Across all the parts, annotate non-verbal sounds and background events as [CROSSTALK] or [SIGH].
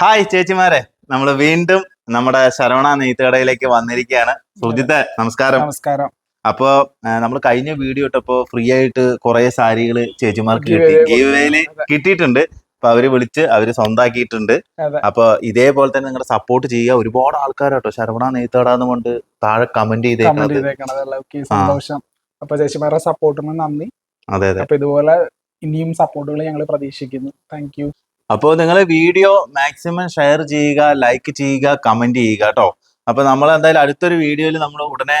Hi ചേച്ചിമാരെ. നമ്മൾ വീണ്ടും നമ്മുടെ ശരവണ നെയ്ത്തുകടയിലേക്ക് വന്നിരിക്കുകയാണ്. സുജിത്ത് നമസ്കാരം. നമസ്കാരം. അപ്പോ നമ്മൾ കഴിഞ്ഞ വീഡിയോ ഇട്ടപ്പോ ഫ്രീ ആയിട്ട് കുറെ സാരികൾ ചേച്ചിമാർക്ക് കിട്ടി. ഗീവേൽ ഗീവേയിൽ കിട്ടിയിട്ടുണ്ട്. അപ്പൊ അവർ വിളിച്ച് അവർ സ്വന്തമാക്കിയിട്ടുണ്ട്. അപ്പൊ ഇതേപോലെ തന്നെ നിങ്ങളുടെ സപ്പോർട്ട് ചെയ്യുക. ഒരുപാട് ആൾക്കാരാട്ടോ ശരവണ നെയ്ത്തുകടാന്ന് കൊണ്ട് താഴെ കമന്റ് ചെയ്തേക്കുന്നത് അപ്പൊ ചേച്ചിമാരുടെ സപ്പോർട്ടിന് നന്ദി. അതെ അതെ. അപ്പൊ ഇതുപോലെ ഇനിയും സപ്പോർട്ടുകൾ ഞങ്ങൾ പ്രതീക്ഷിക്കുന്നു. താങ്ക് യു അപ്പോൾ നിങ്ങൾ വീഡിയോ മാക്സിമം ഷെയർ ചെയ്യുക ലൈക്ക് ചെയ്യുക കമന്റ് ചെയ്യുക കേട്ടോ അപ്പൊ നമ്മൾ എന്തായാലും അടുത്തൊരു വീഡിയോയിൽ നമ്മൾ ഉടനെ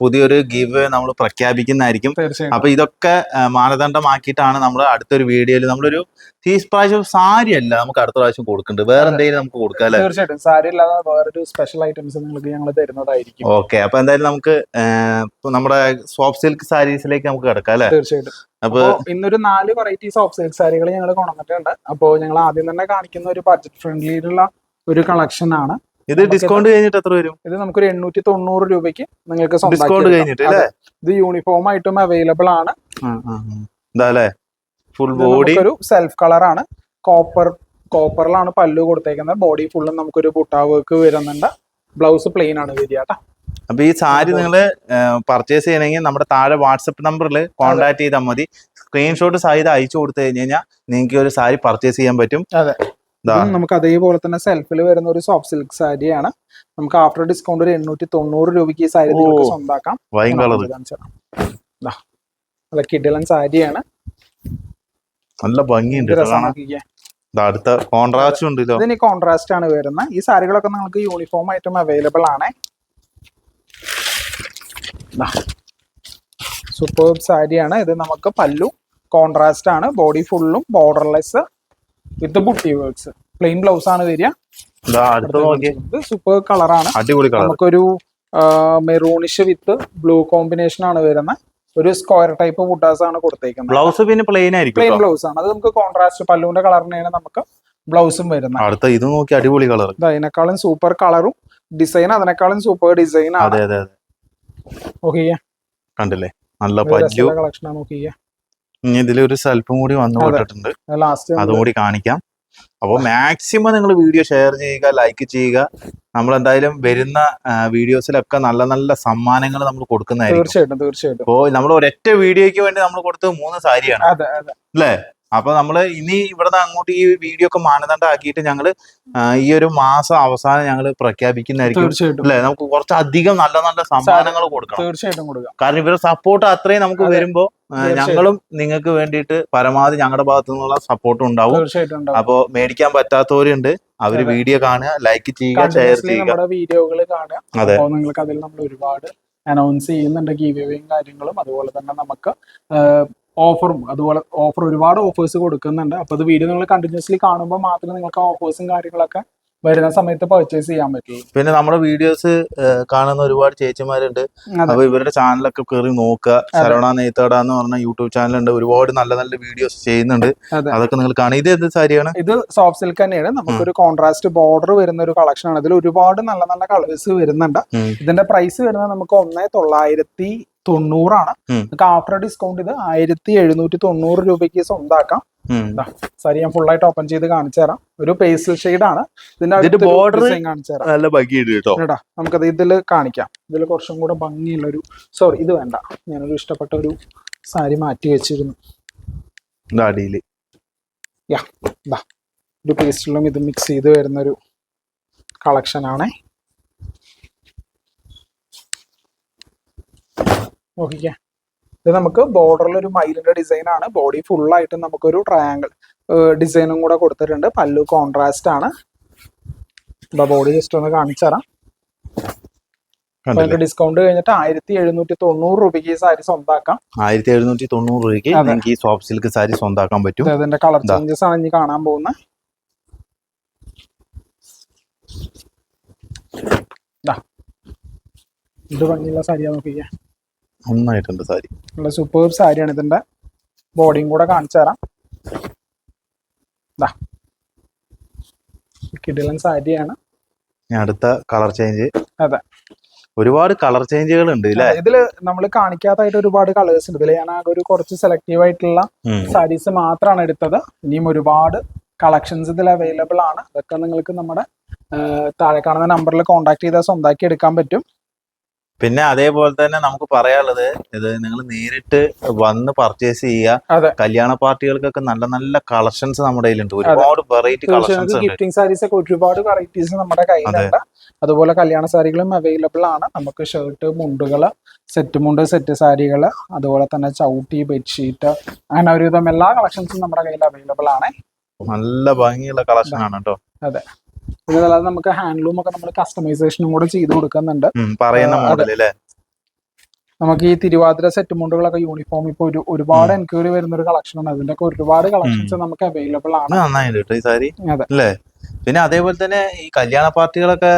പുതിയൊരു ഗീവ് നമ്മൾ പ്രഖ്യാപിക്കുന്നതായിരിക്കും. അപ്പൊ ഇതൊക്കെ മാനദണ്ഡമാക്കിയിട്ടാണ് നമ്മൾ അടുത്തൊരു വീഡിയോയിൽ നമ്മളൊരു ഈ പ്രാവശ്യം സാരി അല്ല നമുക്ക് അടുത്ത പ്രാവശ്യം കൊടുക്കുന്നുണ്ട് വേറെ എന്തെങ്കിലും നമുക്ക് കൊടുക്കാം തീർച്ചയായിട്ടും. സാരി അല്ലാതെ വേറൊരു സ്പെഷ്യൽ ഐറ്റംസ് നിങ്ങൾക്ക് ഞങ്ങൾ തരുന്നതായിരിക്കും. ഓക്കെ അപ്പൊ എന്തായാലും നമുക്ക് നമ്മുടെ സോഫ്റ്റ് സിൽക്ക് സാരീസിലേക്ക് നമുക്ക് കിടക്കാം അല്ലേ? തീർച്ചയായിട്ടും. അപ്പൊ ഇന്നൊരു നാല് വെറൈറ്റീസ് ഓഫ് സൈഡ് സാരികൾ ഞങ്ങൾ കൊണ്ടുവന്നിട്ടുണ്ട്. അപ്പോൾ ഞങ്ങൾ ആദ്യം തന്നെ കാണിക്കുന്ന ഒരു ബഡ്ജറ്റ് ഫ്രണ്ട്ലിയിലുള്ള ഒരു കളക്ഷൻ ആണ്. ഇത് ഡിസ്കൗണ്ട് കഴിഞ്ഞിട്ട് എത്ര വരും? ഇത് നമുക്കൊരു എണ്ണൂറ്റി തൊണ്ണൂറ് രൂപയ്ക്ക് നിങ്ങൾക്ക് ഡിസ്കൗണ്ട് കഴിഞ്ഞിട്ട് ഇത് യൂണിഫോം ആയിട്ടും അവൈലബിൾ ആണ്. ഫുൾ ബോഡി ഒരു സെൽഫ് കളർ ആണ്. കോപ്പർ കോപ്പറിലാണ് പല്ലു കൊടുത്തേക്കുന്നത്. ബോഡി ഫുള്ളും നമുക്കൊരു ബുട്ടാ വർക്ക് വരുന്നുണ്ട്. ബ്ലൗസ് പ്ലെയിൻ ആണ് വരിക കേട്ടോ. അപ്പൊ ഈ സാരി നിങ്ങൾ പർച്ചേസ് ചെയ്യണമെങ്കിൽ നമ്മുടെ താഴെ വാട്സപ്പ് നമ്പറിൽ കോൺടാക്ട് ചെയ്താൽ മതി. സ്ക്രീൻഷോട്ട് സഹിതം അയച്ചു കൊടുത്തു കഴിഞ്ഞ് കഴിഞ്ഞാൽ നിങ്ങൾക്ക് ഒരു സാരി പർച്ചേസ് ചെയ്യാൻ പറ്റും. അതെ. നമുക്ക് അതേപോലെ തന്നെ സെൽഫിൽ വരുന്ന ഒരു സോഫ്റ്റ് സിൽക്ക് സാരിയാണ്. നമുക്ക് ആഫ്റ്റർ ഡിസ്കൗണ്ട് ഒരു എണ്ണൂറ്റി തൊണ്ണൂറ് രൂപയ്ക്ക് ഈ സാരി നിങ്ങൾക്ക്. സ്വന്താക്കാം. നല്ല കിഡിലൻ സാരിയാണ്. നല്ല ഭംഗിയുണ്ട് അടുത്ത കോൺട്രാസ്റ്റ് ഉണ്ടല്ലോ. ഇതിന് കോൺട്രാസ്റ്റ് ആണ് വരുന്നത്. ഈ സാരികളൊക്കെ നിങ്ങൾക്ക് യൂണിഫോം ആയിട്ടും അവൈലബിൾ ആണ്. സൂപ്പർ സാരിയാണ് ഇത് നമുക്ക് പല്ലു കോൺട്രാസ്റ്റ് ആണ്. ബോഡി ഫുള്ളും ബോർഡർലെസ് വിത്ത് ബുട്ടി വേർഡ്സ് പ്ലെയിൻ ബ്ലൗസ് ആണ് വരിക. സൂപ്പർ കളറാണ് അടിപൊളി നമുക്കൊരു മെറൂണിഷ് വിത്ത് ബ്ലൂ കോമ്പിനേഷൻ ആണ് വരുന്നത് ഒരു സ്ക്വയർ ടൈപ്പ് ബുട്ടാസ് ആണ് കൊടുത്തേക്കുന്നത്. ബ്ലൗസ് പിന്നെ പ്ലെയിൻ ആയിരിക്കും പ്ലെയിൻ ബ്ലൗസ് ആണ്. അത് നമുക്ക് കോൺട്രാസ്റ്റ് പല്ലുവിന്റെ കളറിനെയാണ് നമുക്ക് ബ്ലൗസും വരുന്നത് അടുത്ത ഇത് നോക്കി അടിപൊളി കളർ അതിനേക്കാളും സൂപ്പർ കളറും ഡിസൈൻ അതിനേക്കാളും സൂപ്പർ ഡിസൈൻ ആണ്. അതെ അതെ. കണ്ടില്ലേ? നല്ല പല്ലു. ഇനി ഇതിലൊരു സെൽഫും കൂടി വന്നു കൊണ്ടിട്ടുണ്ട് അതുകൂടി ലാസ്റ്റ് അതും കൂടി കാണിക്കാം. അപ്പോൾ മാക്സിമം നിങ്ങൾ വീഡിയോ ഷെയർ ചെയ്യുക ലൈക്ക് ചെയ്യുക. നമ്മൾ എന്തായാലും വരുന്ന വീഡിയോസിലൊക്കെ നല്ല നല്ല സമ്മാനങ്ങൾ നമ്മൾ കൊടുക്കുന്നതായിരിക്കും. തീർച്ചയായിട്ടും തീർച്ചയായിട്ടും. അപ്പോ നമ്മൾ ഒരൊറ്റ വീഡിയോയ്ക്ക് വേണ്ടി നമ്മൾ കൊടുത്തത് മൂന്ന് സാരിയാണ്. അല്ലേ? അപ്പൊ നമ്മൾ ഇനി ഇവിടുന്ന് അങ്ങോട്ട് ഈ വീഡിയോ ഒക്കെ മാനദണ്ഡമാക്കിയിട്ട് ഞങ്ങൾ ഈ ഒരു മാസം അവസാനം ഞങ്ങൾ പ്രഖ്യാപിക്കുന്നതായിരിക്കും. തീർച്ചയായിട്ടും. അല്ലേ? നമുക്ക് കുറച്ചധികം നല്ല നല്ല സമ്മാനങ്ങൾ കൊടുക്കണം. തീർച്ചയായിട്ടും കൊടുക്കാം. കാരണം ഇവരുടെ സപ്പോർട്ട് അത്രയും നമുക്ക്. വരുമ്പോ ഞങ്ങളും നിങ്ങൾക്ക് വേണ്ടിയിട്ട് പരമാവധി ഞങ്ങളുടെ ഭാഗത്തു നിന്നുള്ള സപ്പോർട്ട് ഉണ്ടാവും. അപ്പോൾ അപ്പോ മേടിക്കാൻ പറ്റാത്തവരുണ്ട്. അവർ. വീഡിയോ കാണുക ലൈക്ക് ചെയ്യുക ഷെയർ ചെയ്യുക. വീഡിയോകൾ കാണുക. അതെ. നിങ്ങൾക്ക് അതിൽ നമ്മൾ ഒരുപാട് അനൗൺസ് ചെയ്യുന്നുണ്ട് ഗീവേയും കാര്യങ്ങളും. അതുപോലെ തന്നെ നമുക്ക് ഓഫറും അതുപോലെ ഓഫർ ഒരുപാട് ഓഫേഴ്സ് കൊടുക്കുന്നുണ്ട്. അപ്പൊ അത് വീഡിയോ നിങ്ങൾ കണ്ടിന്യൂസ്ലി കാണുമ്പോൾ മാത്രമേ നിങ്ങൾക്ക് ഓഫേഴ്സും കാര്യങ്ങളൊക്കെ വരുന്ന സമയത്ത് പർച്ചേസ് ചെയ്യാൻ പറ്റുള്ളൂ. പിന്നെ നമ്മുടെ വീഡിയോസ് കാണുന്ന ഒരുപാട് ചേച്ചിമാരുണ്ട്. അപ്പൊ ഇവരുടെ ചാനലൊക്കെ കയറി നോക്കുക. ശരവണ നെയ്ത്തട എന്ന് പറഞ്ഞ യൂട്യൂബ് ചാനലുണ്ട്. ഒരുപാട് നല്ല നല്ല വീഡിയോസ് ചെയ്യുന്നുണ്ട്. അതൊക്കെ നിങ്ങൾ കാണുക ഇത് എന്ത് സാരിയാണ്? ഇത് സോഫ്റ്റ് സിൽക്ക് തന്നെയാണ്. നമുക്കൊരു കോൺട്രാസ്റ്റ് ബോർഡർ വരുന്ന ഒരു കളക്ഷൻ ആണ്. ഇതിൽ ഒരുപാട് നല്ല നല്ല കളേഴ്സ് വരുന്നുണ്ട്. ഇതിന്റെ പ്രൈസ് വരുന്നത് നമുക്ക് ഒന്നേ തൊള്ളായിരത്തി തൊണ്ണൂറാണ്. നമുക്ക് ആഫ്റ്റർ ഡിസ്കൗണ്ട് ഇത് ആയിരത്തി എഴുന്നൂറ്റി തൊണ്ണൂറ് രൂപയ്ക്ക് സ്വന്താക്കാം. ഉം. സാരി ഞാൻ ഫുൾ ആയിട്ട് ഓപ്പൺ ചെയ്ത് കാണിച്ചു തരാം. ഒരു പേസ്റ്റൽ ഷെയ്ഡ് ആണ്. ഇതിന്റെ കാണിച്ചു തരാം. നല്ല ഭംഗിയുണ്ട് കേട്ടോ. കേട്ടാ നമുക്കത് ഇതിൽ കാണിക്കാം. ഇതിൽ കുറച്ചും കൂടെ ഭംഗിയുള്ള ഒരു സോറി ഇത് വേണ്ട. ഞാനൊരു ഇഷ്ടപ്പെട്ട ഒരു സാരി മാറ്റി വെച്ചിരുന്നു. യാ ഒരു പേസ്റ്റിലും ഇത് മിക്സ് ചെയ്ത് വരുന്ന ഒരു കളക്ഷൻ ആണ്. നോക്കിക്കേ. ഇത് നമുക്ക് ബോർഡറിൽ ഒരു മയിലിന്റെ ഡിസൈൻ ആണ്. ബോഡി ഫുൾ ആയിട്ട് നമുക്കൊരു ട്രയാങ്കിൾ ഡിസൈനും കൂടെ കൊടുത്തിട്ടുണ്ട്. പല്ലു കോൺട്രാസ്റ്റ് ആണ്. ബോഡി ജസ്റ്റ് ഒന്ന് കാണിച്ചു തരാം. ഡിസ്കൗണ്ട് കഴിഞ്ഞിട്ട് ആയിരത്തി എഴുന്നൂറ്റി തൊണ്ണൂറ് രൂപയ്ക്ക് ഈ സാരി സ്വന്താക്കാം. ആയിരത്തി എഴുന്നൂറ്റി തൊണ്ണൂറ് രൂപയ്ക്ക് നിങ്ങൾക്ക് ഈ സോഫ്റ്റ് സിൽക്ക് സാരി സ്വന്താക്കാൻ പറ്റും. അതിന്റെ കളർ ചേഞ്ചസ് ആണ് ഇനി കാണാൻ പോകുന്നത്. ഇത് ഭംഗിയുള്ള സാരിയാ നോക്കിക്കേ. നന്നായിട്ടുണ്ട് സാരി. നല്ല സൂപ്പർ സാരിയാണ് ഇതിന്റെ. ബോഡിയും കൂടെ കാണിച്ചു തരാം. കിടിലൻ സാരിയാണ്. അടുത്ത കളർ ചേഞ്ച് അതെ. ഒരുപാട് കളർ ചേഞ്ചുകൾ ഉണ്ട് ഇതിൽ നമ്മൾ കാണിക്കാത്തായിട്ട് ഒരുപാട് കളേഴ്സ് ഉണ്ട്. ഇതിൽ ഞാൻ ആകെ ഒരു കുറച്ച് സെലക്റ്റീവ് ആയിട്ടുള്ള. സാരീസ് മാത്രമാണ് എടുത്തത്. ഇനിയും ഒരുപാട് കളക്ഷൻസ് ഇതിൽ അവൈലബിൾ ആണ്. അതൊക്കെ നിങ്ങൾക്ക് നമ്മുടെ താഴെ കാണുന്ന നമ്പറിൽ കോൺടാക്ട് ചെയ്താൽ സ്വന്തമാക്കി എടുക്കാൻ പറ്റും. പിന്നെ അതേപോലെ തന്നെ നമുക്ക് പറയാനുള്ളത് ഇത് നിങ്ങൾ നേരിട്ട് വന്ന് പർച്ചേസ് ചെയ്യുക. കല്യാണ പാർട്ടികൾക്കൊക്കെ നല്ല നല്ല കളക്ഷൻസ് നമ്മുടെ കയ്യിലുണ്ട്. ഒരുപാട് വെറൈറ്റി കളക്ഷൻസ് ഗിഫ്റ്റിംഗ് സാരീസ് ഒക്കെ ഒരുപാട് വെറൈറ്റീസ് നമ്മുടെ കയ്യിലുണ്ട്. അതുപോലെ കല്യാണ സാരികളും അവൈലബിൾ ആണ്. നമുക്ക് ഷർട്ട് മുണ്ടുകൾ സെറ്റ് മുണ്ട് സെറ്റ് സാരികൾ അതുപോലെ തന്നെ ചവിട്ടി ബെഡ്ഷീറ്റ് അങ്ങനെ ഒരുവിധം എല്ലാ കളക്ഷൻസും നമ്മുടെ കയ്യിൽ അവൈലബിൾ ആണ്. നല്ല ഭംഗിയുള്ള കളക്ഷൻ ആണ് കേട്ടോ. പിന്നെ അല്ലാതെ നമുക്ക് ഹാൻഡ്ലൂം ഒക്കെ നമ്മൾ കസ്റ്റമൈസേഷനും കൂടെ ചെയ്ത് കൊടുക്കുന്നുണ്ട്. പറയുന്ന മോഡൽ അല്ലേ നമുക്ക് ഈ തിരുവാതിര സെറ്റ് മുണ്ടുകളൊക്കെ യൂണിഫോം ഇപ്പൊ ഒരു ഒരുപാട് എൻക്വയറി വരുന്ന ഒരു കളക്ഷൻ ആണ്. അതിന്റെ ഒക്കെ ഒരുപാട് കളക്ഷൻസ് നമുക്ക് അവൈലബിൾ ആണ്. പിന്നെ അതേപോലെ തന്നെ ഈ കല്യാണ പാർട്ടികളൊക്കെ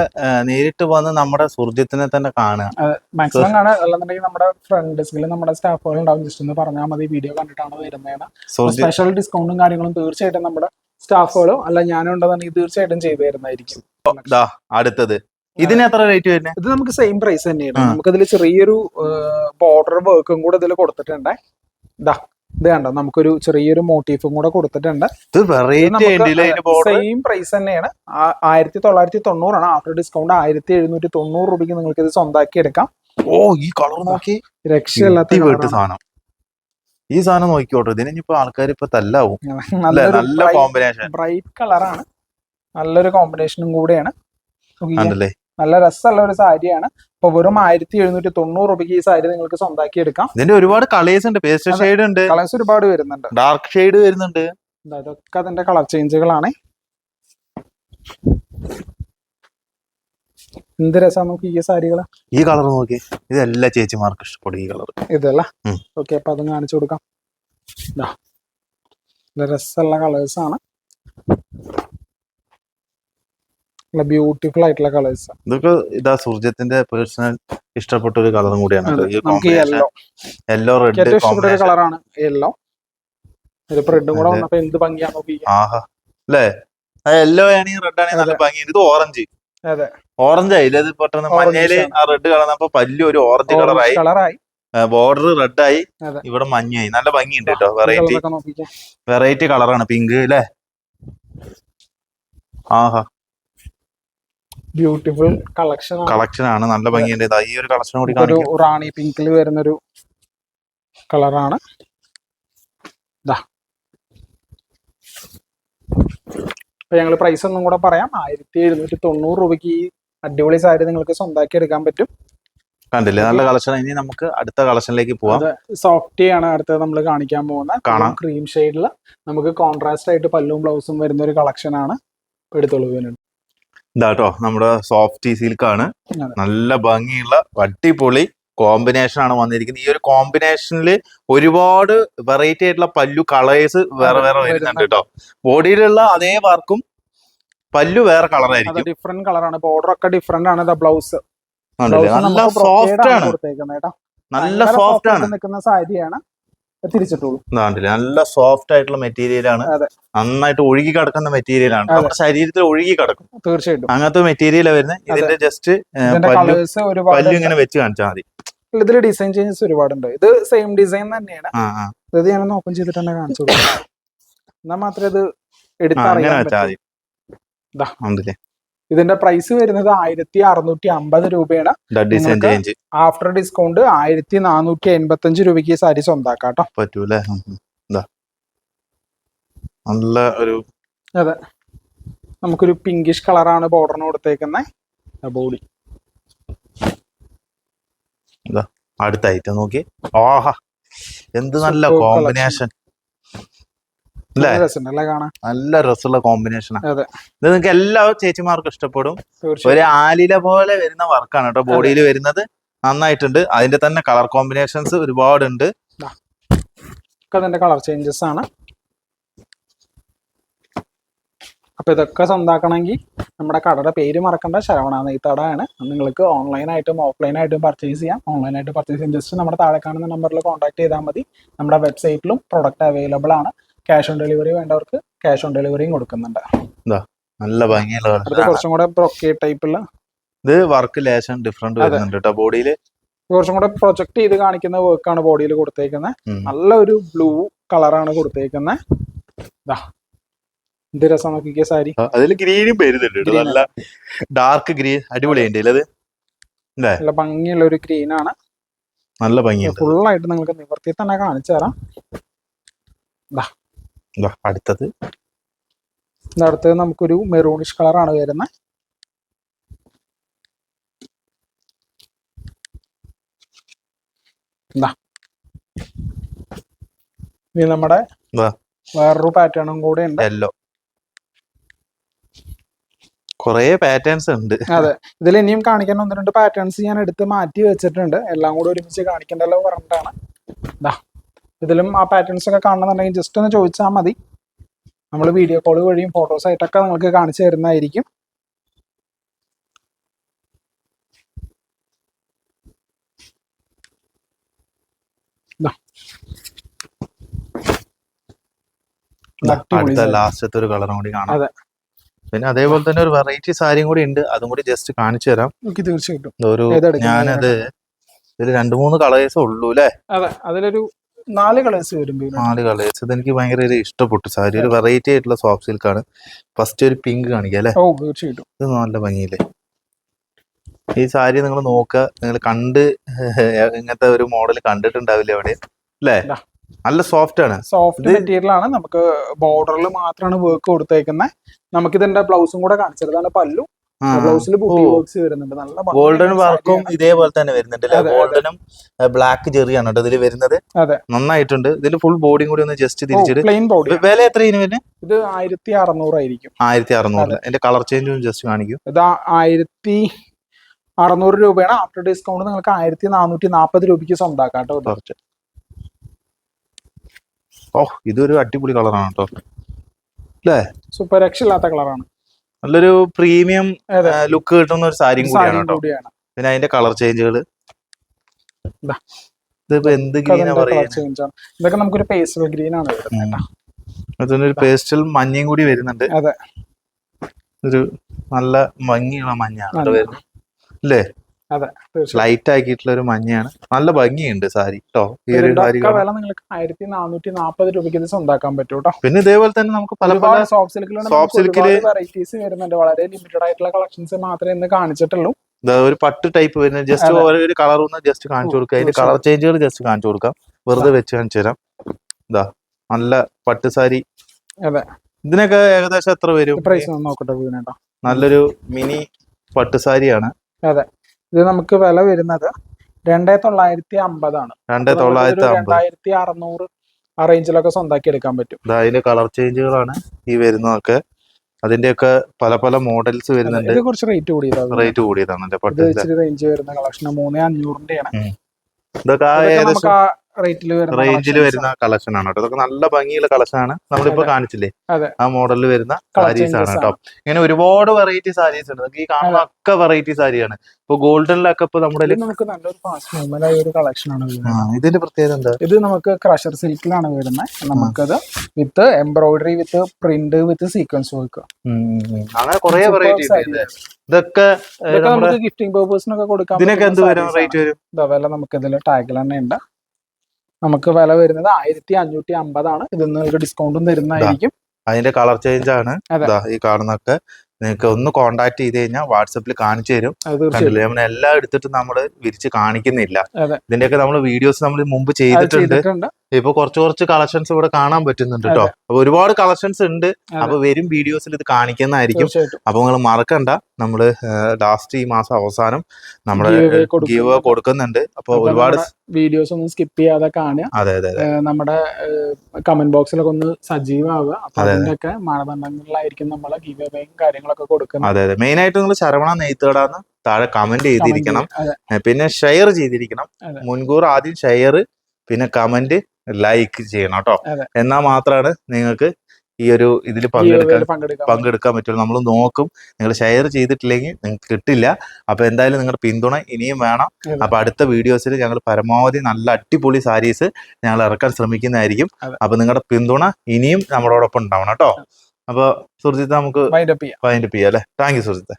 നേരിട്ട് വന്ന് നമ്മുടെ സുഹൃത്തിനെ തന്നെ കാണുക. മാക്സിമം കാണുക. അല്ലെന്നുണ്ടെങ്കിൽ നമ്മുടെ ഫ്രണ്ട് ഡെസ്കിൽ നമ്മുടെ സ്റ്റാഫുകൾ ഉണ്ടാവും. ജസ്റ്റ് ഒന്ന് പറഞ്ഞാൽ മതി. വീഡിയോ കണ്ടിട്ടാണ് വരുന്നത് സ്പെഷ്യൽ ഡിസ്കൗണ്ടും കാര്യങ്ങളും തീർച്ചയായിട്ടും നമ്മുടെ സ്റ്റാഫുകളും അല്ല ഞാനും ഉണ്ടെന്നുണ്ടെങ്കിൽ തീർച്ചയായിട്ടും ചെയ്തു തരുന്നതായിരിക്കും ദാ അടുത്തത്. ഇതിന് എത്ര റേറ്റ് വരുന്നത് ഇത് നമുക്ക് സെയിം പ്രൈസ് തന്നെയാണ് ആ. നമുക്ക് ഇതിൽ ചെറിയൊരു ബോർഡർ വർക്കും കൂടെ ഇതിൽ കൊടുത്തിട്ടുണ്ട്. ഇതാ ഇത് കണ്ടോ? നമുക്കൊരു ചെറിയൊരു മോട്ടീഫും കൂടെ കൊടുത്തിട്ടുണ്ട്. സെയിം പ്രൈസ് തന്നെയാണ് ആയിരത്തി തൊള്ളായിരത്തി തൊണ്ണൂറാണ് ആഫ്റ്റർ ഡിസ്കൗണ്ട് ആയിരത്തി എഴുന്നൂറ്റി തൊണ്ണൂറ് രൂപയ്ക്ക് നിങ്ങൾക്ക് ഇത് സ്വന്തമാക്കി എടുക്കാം. ഓ ഈ കളർ നോക്കി. രക്ഷയില്ലാത്ത സാധനം. ഈ സാധനം നോക്കിക്കോട്ടെ ഇതിന് ഇനിയിപ്പോ ആൾക്കാർ ഇപ്പൊ തല്ലാവും. നല്ല കോമ്പിനേഷൻ ബ്രൈറ്റ് കളറാണ് നല്ലൊരു കോമ്പിനേഷനും കൂടെയാണ്. നോക്കിക്കേ. നല്ല രസമുള്ള ഒരു സാരിയാണ്. അപ്പൊ വെറും ആയിരത്തി എഴുന്നൂറ്റി തൊണ്ണൂറ് രൂപയ്ക്ക് ഈ സാരി നിങ്ങൾക്ക് സ്വന്തമാക്കി എടുക്കാം ഇതിന്റെ ഒരുപാട് കളേഴ്സ് ഉണ്ട്. പേസ്റ്റ്. ഷെയ്ഡ് ഉണ്ട്. കളേഴ്സ് ഒരുപാട് വരുന്നുണ്ട്. ഡാർക്ക് ഷെയ്ഡ് വരുന്നുണ്ട്. ഇതൊക്കെ അതിന്റെ കളർ ചേഞ്ചുകളാണ് എന്ത് രസം നമുക്ക് ഈ സാരികൾ? ഈ കളർ നോക്കി. ഇതെല്ലാം ചേച്ചിമാർക്ക് ഇഷ്ടപ്പെടും ഈ കളർ. ഇതല്ല. ഓക്കെ അപ്പൊ അതും കാണിച്ചു കൊടുക്കാം. രസമുള്ള കളേഴ്സ് ആണ്. നല്ല ബ്യൂട്ടിഫുൾ ആയിട്ടുള്ള കളേഴ്സ് ഇതൊക്കെ ഇതാ സൂര്യത്തിന്റെ പേഴ്സണൽ ഇഷ്ടപ്പെട്ട ഒരു കളറും കൂടിയാണ് നമുക്ക് യെല്ലോ യെല്ലോ റെഡ് ഏറ്റവും ഇഷ്ടപ്പെട്ട ഒരു കളറാണ് യെല്ലോ ഇതിപ്പോ റെഡും കൂടെ. വന്നപ്പോ എന്ത് ഭംഗിയാ നോക്കി ആഹാ. അല്ലേ? യെല്ലോ ആണെങ്കിൽ റെഡ് ആണെങ്കിൽ നല്ല ഭംഗിയുണ്ട്. ഇത് ഓറഞ്ച് ഓറഞ്ച് ആയില്ല ഇത് പെട്ടെന്ന് മഞ്ഞയിൽ ആ റെഡ് കളർന്നപ്പോ പല്ലു ഒരു ഓറഞ്ച് കളറായി കളറായി ബോർഡർ റെഡ് ആയി. ഇവിടെ മഞ്ഞായി നല്ല ഭംഗിയുണ്ട് കേട്ടോ വെറൈറ്റി വെറൈറ്റി കളറാണ് പിങ്ക് അല്ലേ ആഹാ. ബ്യൂട്ടിഫുൾ കളക്ഷൻ കളക്ഷൻ ആണ്. നല്ല ഭംഗിയുണ്ട്. ഈ ഒരു കളക്ഷൻ കൂടി ഒരു റാണി പിങ്കിൽ വരുന്നൊരു കളറാണ് അപ്പൊ ഞങ്ങൾ പ്രൈസ് ഒന്നും കൂടെ പറയാം. ആയിരത്തി എഴുന്നൂറ്റി തൊണ്ണൂറ് രൂപയ്ക്ക് ഈ അടിപൊളി സാരി നിങ്ങൾക്ക് സ്വന്തമാക്കി എടുക്കാൻ പറ്റും. കണ്ടില്ലേ? നല്ല കളക്ഷൻ. ഇനി നമുക്ക് അടുത്ത കളക്ഷനിലേക്ക് പോവാം. സോഫ്റ്റി ആണ് അടുത്തത് നമ്മൾ കാണിക്കാൻ പോകുന്ന. ക്രീം ഷെയ്ഡിൽ നമുക്ക് കോൺട്രാസ്റ്റ് ആയിട്ട് പല്ലും ബ്ലൗസും വരുന്ന ഒരു കളക്ഷൻ ആണ് എടുത്തോളൂ ഇതാട്ടോ നമ്മുടെ സോഫ്റ്റി സിൽക്ക് ആണ്. നല്ല ഭംഗിയുള്ള അടിപൊളി കോമ്പിനേഷൻ ആണ് വന്നിരിക്കുന്നത്. ഈ ഒരു കോമ്പിനേഷനിൽ ഒരുപാട് വെറൈറ്റി ആയിട്ടുള്ള പല്ലു കളേഴ്സ് വേറെ വേറെ വരുന്നുണ്ട്. കേട്ടോ ബോഡിയിലുള്ള അതേ വർക്കും പല്ലു വേറെ കളറായിരിക്കും ഡിഫറെന്റ് കളറാണ് ബോർഡർ ഒക്കെ ഡിഫറെന്റ് ആണ്. ബ്ലൗസ്? നല്ല സോഫ്റ്റ് ആണ് നല്ല സോഫ്റ്റ് ആണ്. നിൽക്കുന്ന സാരിയാണ്. തിരിച്ചിട്ടുള്ളൂ. നല്ല സോഫ്റ്റ് ആയിട്ടുള്ള മെറ്റീരിയൽ ആണ്. നന്നായിട്ട് ഒഴുകി കിടക്കുന്ന മെറ്റീരിയൽ ആണ്. നമ്മുടെ ശരീരത്തിൽ ഒഴുകി കിടക്കും. തീർച്ചയായിട്ടും. അങ്ങനത്തെ മെറ്റീരിയൽ വരുന്നത്. ഇതിന്റെ ജസ്റ്റ് പല്ലു ഇങ്ങനെ വെച്ച് കാണിച്ചാൽ മതി. ഇതിൽ ഡിസൈൻ ചേഞ്ചസ് ഒരുപാടുണ്ട്. ഇത് സെയിം ഡിസൈൻ തന്നെയാണ്. ഇത് ഞാനൊന്ന് ഓപ്പൺ ചെയ്തിട്ട് തന്നെ കാണിച്ചു കൊടുക്കാം. [COUGHS] എന്നാൽ മാത്രമേ ഇത് എടുത്തറിയാൻ ഇതിന്റെ പ്രൈസ് വരുന്നത് ആയിരത്തി അറുന്നൂറ്റി അമ്പത് രൂപയാണ് ആഫ്റ്റർ ഡിസ്കൗണ്ട് ആയിരത്തി നാനൂറ്റി എൺപത്തി അഞ്ച് രൂപയ്ക്ക് സാരി സ്വന്താക്കാം കേട്ടോ പറ്റൂലേ നല്ല ഒരു അതെ. നമുക്കൊരു പിങ്കിഷ് കളറാണ് ബോർഡറിന് കൊടുത്തേക്കുന്നത് ബോഡി അടുത്ത ഐറ്റം നോക്കി. ആഹാ എന്ത് നല്ല കോമ്പിനേഷൻ അല്ലേ രസമുണ്ട് അല്ലേ കാണാൻ നല്ല രസമുള്ള കോമ്പിനേഷനാണ്. ഇത് നിങ്ങൾക്ക് എല്ലാ ചേച്ചിമാർക്കും ഇഷ്ടപ്പെടും. ഒരു ആലില പോലെ വരുന്ന വർക്കാണ് കേട്ടോ. ബോഡിയിൽ വരുന്നത് നന്നായിട്ടുണ്ട്. അതിന്റെ തന്നെ കളർ കോമ്പിനേഷൻസ് ഒരുപാടുണ്ട്. ഉണ്ട് അതിന്റെ കളർ ചേഞ്ചസ് ആണ്. അപ്പൊ ഇതൊക്കെ സ്വന്താക്കണമെങ്കിൽ നമ്മുടെ കടയുടെ പേര് മറക്കണ്ട. ശരവണ നെയ്ത്തടയാണ് നിങ്ങൾക്ക് ഓൺലൈനായിട്ടും ഓഫ്ലൈനായിട്ടും പർച്ചേസ് ചെയ്യാം. ഓൺലൈനായിട്ട് പർച്ചേസ് ചെയ്യാം. ജസ്റ്റ് നമ്മുടെ താഴെ കാണുന്ന നമ്പറിൽ കോൺടാക്ട് ചെയ്താൽ മതി. നമ്മുടെ വെബ്സൈറ്റിലും പ്രൊഡക്റ്റ് അവൈലബിൾ ആണ്. ക്യാഷ് ഓൺ ഡെലിവറി വേണ്ടവർക്ക് ക്യാഷ് ഓൺ ഡെലിവറിയും കൊടുക്കുന്നുണ്ട്. നല്ല ഭംഗിയുള്ള. കുറച്ചും കൂടെ ബ്രൊക്കേ ടൈപ്പുള്ള ഇത് വർക്ക് ലേശം ഡിഫറെന്റ് വരുന്നുണ്ട് കേട്ടോ ബോഡിയിൽ കുറച്ചും കൂടെ പ്രൊജക്ട് ചെയ്ത് കാണിക്കുന്ന വർക്കാണ് ബോഡിയിൽ കൊടുത്തേക്കുന്നത് നല്ല നല്ലൊരു ബ്ലൂ കളറാണ് കൊടുത്തേക്കുന്നത് എന്ത് രസം നോക്കിക്കേ സാരി. അതിൽ ഗ്രീനും വരുന്നുണ്ട്. നല്ല ഡാർക്ക് ഗ്രീൻ അടിപൊളിയുണ്ട് അത്? നല്ല ഭംഗിയുള്ള ഒരു ഗ്രീൻ ആണ്. നല്ല ഭംഗിയുണ്ട്. ഫുള്ളായിട്ട് നിങ്ങൾക്ക് നിവർത്തി തന്നെ കാണിച്ചു തരാം. അടുത്തത്. അടുത്തത് നമുക്കൊരു മെറൂണിഷ് കളറാണ് വരുന്നത് ഇതാ ഇനി നമ്മുടെ. വേറൊരു പാറ്റേണും കൂടെ ഉണ്ട്. യെല്ലോ കൊറേ പാറ്റേൺസ് ഉണ്ട്. അതെ. ഇതിൽ ഇനിയും കാണിക്കാൻ ഒന്ന് രണ്ട് പാറ്റേൺസ് ഞാൻ എടുത്ത് മാറ്റി വെച്ചിട്ടുണ്ട്. എല്ലാം കൂടെ ഒരുമിച്ച് കാണിക്കണ്ടല്ലോ പറഞ്ഞിട്ടാണ്. ഇതിലും ആ പാറ്റേൺസ് ഒക്കെ കാണണമെന്നുണ്ടെങ്കിൽ ജസ്റ്റ് ഒന്ന് ചോദിച്ചാൽ മതി. നമ്മൾ വീഡിയോ കോൾ വഴിയും ഫോട്ടോസ് ആയിട്ടൊക്കെ നിങ്ങൾക്ക് കാണിച്ചു തരുന്നതായിരിക്കും. അടുത്ത ലാസ്റ്റത്തെ ഒരു കളറും കൂടി കാണാം. അതെ. പിന്നെ അതേപോലെ തന്നെ ഒരു വെറൈറ്റി സാരിയും കൂടി ഉണ്ട്. അതും കൂടി ജസ്റ്റ് കാണിച്ചു തരാം. തീർച്ചയായിട്ടും. ഒരു ഞാനത് ഇതിൽ രണ്ട് മൂന്ന് കളേഴ്സ് ഉള്ളൂ അല്ലെ? അതെ അതിലൊരു നാല് കളേഴ്സ് വരും. നാല് കളേഴ്സ് ഇത് എനിക്ക് ഭയങ്കര ഒരു ഇഷ്ടപ്പെട്ടു. സാരി ഒരു വെറൈറ്റി ആയിട്ടുള്ള സോഫ്റ്റ് സിൽക്ക് ആണ്. ഫസ്റ്റ് ഒരു പിങ്ക് കാണിക്കാം അല്ലേ? ഓ തീർച്ചയായിട്ടും. ഇത് നല്ല ഭംഗിയില്ലേ? ഈ സാരി നിങ്ങൾ നോക്കുക. നിങ്ങൾ കണ്ട് ഇങ്ങനത്തെ ഒരു മോഡൽ കണ്ടിട്ടുണ്ടാവില്ല അവിടെ? അല്ലേ? നല്ല സോഫ്റ്റ് ആണ്. സോഫ്റ്റ് മെറ്റീരിയൽ ആണ്. നമുക്ക് ബോർഡറിൽ മാത്രമാണ് വർക്ക് കൊടുത്തേക്കുന്നത് നമുക്ക് ഇതിന്റെ ബ്ലൗസും കൂടെ കാണിച്ചത് പല്ലു. ബ്ലൗസിൽ ബുട്ടി ഓ. വർക്ക്സ് വരുന്നുണ്ട്. നല്ല ഗോൾഡൻ വർക്കും ഇതേപോലെ തന്നെ വരുന്നുണ്ട്. ഗോൾഡനും ബ്ലാക്ക് ചെറിയാണ് കേട്ടോ ഇതിൽ വരുന്നത്. അതെ. നന്നായിട്ടുണ്ട്. ഇതിൽ ഫുൾ ബോഡിയും കൂടി ഒന്ന് ജസ്റ്റ് തിരിച്ചിട്ട് പ്ലെയിൻ ബോഡി വില എത്ര ഇതിന് വരുന്നത്? ഇത് ആയിരത്തി അറുന്നൂറായിരിക്കും ആയിരത്തി അറുന്നൂറ് എന്റെ കളർ ചേഞ്ചും ജസ്റ്റ് കാണിക്കും. ഇത് ആയിരത്തി അറുന്നൂറ് രൂപയാണ്. ആഫ്റ്റർ ഡിസ്കൗണ്ട് നിങ്ങൾക്ക് ആയിരത്തി നാനൂറ്റി നാൽപ്പത് രൂപയ്ക്ക് സ്വന്തമാക്കാം കേട്ടോ. ഓ ഇതൊരു അടിപൊളി കളറാണ് കേട്ടോ. അല്ലേ? സൂപ്പർ രക്ഷയില്ലാത്ത കളറാണ് നല്ലൊരു പ്രീമിയം. ലുക്ക് കിട്ടുന്ന ഒരു സാരിയും കൂടിയാണ് കേട്ടോ. പിന്നെ അതിന്റെ കളർ ചേഞ്ചുകൾ. ഇതിപ്പോ എന്ത് ഗ്രീനാ കളർ പറയാ ചേഞ്ച് ആണ് ഇതൊക്കെ നമുക്കൊരു പേസ്റ്റൽ ഗ്രീൻ ആണ് മഞ്ഞയും കൂടി വരുന്നുണ്ട്. അതെ. ഒരു നല്ല ഭംഗിയുള്ള മഞ്ഞാണ് വരുന്നത്. അല്ലേ? അതെ ലൈറ്റ് ആക്കിയിട്ടുള്ള ഒരു മഞ്ഞയാണ്. നല്ല ഭംഗിയുണ്ട് സാരി കേട്ടോ ഈ ഒരു സാരി വില നിങ്ങൾക്ക് ആയിരത്തി നാനൂറ്റി നാൽപ്പത് രൂപയ്ക്ക് ഇത് ഉണ്ടാക്കാൻ പറ്റും കേട്ടോ പിന്നെ ഇതേപോലെ തന്നെ നമുക്ക് പല പല സോഫ്റ്റ് സിൽക്കിലാണ് സോഫ്റ്റ് സിൽക്കിൽ വെറൈറ്റീസ് വരുന്നുണ്ട്. വളരെ ലിമിറ്റഡ് ആയിട്ടുള്ള കളക്ഷൻസ് മാത്രമേ ഇന്ന് കാണിച്ചിട്ടുള്ളൂ. ഒരു പട്ട് ടൈപ്പ് വരുന്ന ജസ്റ്റ് ഓരോ ഒരു കളർ ഒന്ന് ജസ്റ്റ് കാണിച്ചു കൊടുക്കുക അതിന്റെ കളർ. ചേഞ്ചുകൾ ജസ്റ്റ് കാണിച്ചു കൊടുക്കാം. വെറുതെ വെച്ച് കാണിച്ചു തരാം. ഇതാ നല്ല പട്ട് സാരി. അതെ. ഇതിനൊക്കെ ഏകദേശം എത്ര വരും? പ്രൈസ് നോക്കട്ടെ നല്ലൊരു മിനി പട്ട് സാരിയാണ്. ഇത് നമുക്ക് വില വരുന്നത് രണ്ടേ തൊള്ളായിരത്തി അമ്പതാണ്. രണ്ടേ തൊള്ളായിരത്തി രണ്ടായിരത്തി അറുന്നൂറ് ആ റേഞ്ചിലൊക്കെ സ്വന്തമാക്കി എടുക്കാൻ പറ്റും. അതിന് കളർ ചേഞ്ചുകളാണ് ഈ വരുന്നതൊക്കെ. അതിന്റെയൊക്കെ പല പല മോഡൽസ് വരുന്നുണ്ട്. ഇത് കുറച്ച് റേറ്റ് കൂടിയതാണ്. റേറ്റ് കൂടിയതാണ് റേഞ്ച് വരുന്ന കളക്ഷൻ മൂന്നേ അഞ്ഞൂറിന്റെയാണ്. ഇതൊക്കെ റേറ്റിൽ റേഞ്ചിൽ വരുന്ന കളക്ഷൻ ആണ്. കേട്ടോ. ഇതൊക്കെ നല്ല ഭംഗിയുള്ള കളക്ഷൻ ആണ്. നമ്മളിപ്പോ കാണിച്ചില്ലേ. ആ മോഡലിൽ വരുന്ന സാരീസ് ആണ് കേട്ടോ. ഇങ്ങനെ ഒരുപാട് വെറൈറ്റി സാരീസ് ഉണ്ട്. നമുക്ക് ഈ കാണുന്ന ഒക്കെ വെറൈറ്റി സാരിയാണ്. ഇപ്പൊ ഗോൾഡനിലൊക്കെ ഇപ്പൊ നമ്മുടെ നമുക്ക് നല്ലൊരു ഫാസ്റ്റ് മൂവ്മെന്റ് ആയ ഒരു കളക്ഷൻ ആണ് ഇതിന്റെ പ്രത്യേകത എന്താ? ഇത് നമുക്ക് ക്രഷർ സിൽക്കിലാണ് വരുന്നത്. നമുക്കത് with embroidery with print with sequence work. അങ്ങനെ കുറെ വെറൈറ്റി ഇതൊക്കെ ഗിഫ്റ്റിംഗ് പേർപ്പസിനൊക്കെ കൊടുക്കാം ഇതിനൊക്കെ എന്ത് വരും? റേറ്റ് വരും? വില നമുക്ക് ഇതിൽ ടാഗിൽ തന്നെ ഉണ്ട്. നമുക്ക് വില വരുന്നത് ആയിരത്തി അഞ്ഞൂറ്റി അമ്പതാണ് നിന്ന് നിങ്ങൾക്ക് ഡിസ്കൗണ്ടും തരുന്നതായിരിക്കും. അതിന്റെ കളർ ചേഞ്ച് ആണ്. ഈ കാണുന്നൊക്കെ നിങ്ങൾക്ക് ഒന്ന് കോണ്ടാക്ട് ചെയ്ത് കഴിഞ്ഞാൽ വാട്സപ്പിൽ കാണിച്ചു തരും. കണ്ടില്ലേ? നമ്മൾ എല്ലാം എടുത്തിട്ട് നമ്മൾ വിരിച്ച് കാണിക്കുന്നില്ല. ഇതിന്റെയൊക്കെ നമ്മൾ വീഡിയോസ് നമ്മൾ മുമ്പ് ചെയ്തിട്ടുണ്ട്. ഇപ്പൊ കുറച്ച് കുറച്ച് കളക്ഷൻസ് ഇവിടെ കാണാൻ പറ്റുന്നുണ്ട് കേട്ടോ അപ്പൊ ഒരുപാട് കളക്ഷൻസ് ഉണ്ട്. അപ്പൊ വരും വീഡിയോസിൽ ഇത് കാണിക്കുന്നതായിരിക്കും. അപ്പൊ നിങ്ങൾ മറക്കണ്ട. നമ്മൾ ലാസ്റ്റ് ഈ മാസം അവസാനം നമ്മുടെ. ഗീവ് കൊടുക്കുന്നുണ്ട്. അപ്പൊ ഒരുപാട് വീഡിയോസ് ഒന്നും സ്കിപ്പ് ചെയ്യാതെ കാണുക. അതെ അതെ അതെ. നമ്മുടെ കമന്റ് ബോക്സിലൊക്കെ ഒന്ന് സജീവമാവുക. അതിന്റെയൊക്കെ മാനദണ്ഡങ്ങളിലായിരിക്കും നമ്മളെ ഗീവ് കാര്യങ്ങളൊക്കെ കൊടുക്കുന്നത്. അതെ അതെ. മെയിൻ ആയിട്ട് നിങ്ങൾ ശരവണ നെയ്ത്തേടാന്ന് താഴെ കമന്റ് ചെയ്തിരിക്കണം. പിന്നെ ഷെയർ ചെയ്തിരിക്കണം. മുൻകൂർ ആദ്യം ഷെയർ പിന്നെ കമന്റ് ലൈക്ക് ചെയ്യണം കേട്ടോ. എന്നാൽ മാത്രമാണ് നിങ്ങൾക്ക് ഈ ഒരു ഇതിൽ പങ്കെടുക്കാൻ പങ്കെടുക്കാൻ പറ്റുള്ളൂ. നമ്മൾ നോക്കും. നിങ്ങൾ ഷെയർ ചെയ്തിട്ടില്ലെങ്കിൽ നിങ്ങൾക്ക് കിട്ടില്ല. അപ്പൊ എന്തായാലും നിങ്ങളുടെ പിന്തുണ ഇനിയും വേണം. അപ്പൊ അടുത്ത വീഡിയോസിൽ ഞങ്ങൾ പരമാവധി നല്ല അടിപൊളി സാരീസ് ഞങ്ങൾ ഇറക്കാൻ ശ്രമിക്കുന്നതായിരിക്കും. അപ്പൊ നിങ്ങളുടെ പിന്തുണ ഇനിയും നമ്മളോടൊപ്പം ഉണ്ടാവണം കേട്ടോ. അപ്പൊ സുർജിത്ത് നമുക്ക് വൈൻഡപ്പ് ചെയ്യാം. അല്ലെ? താങ്ക് യു സുഹൃത്തെ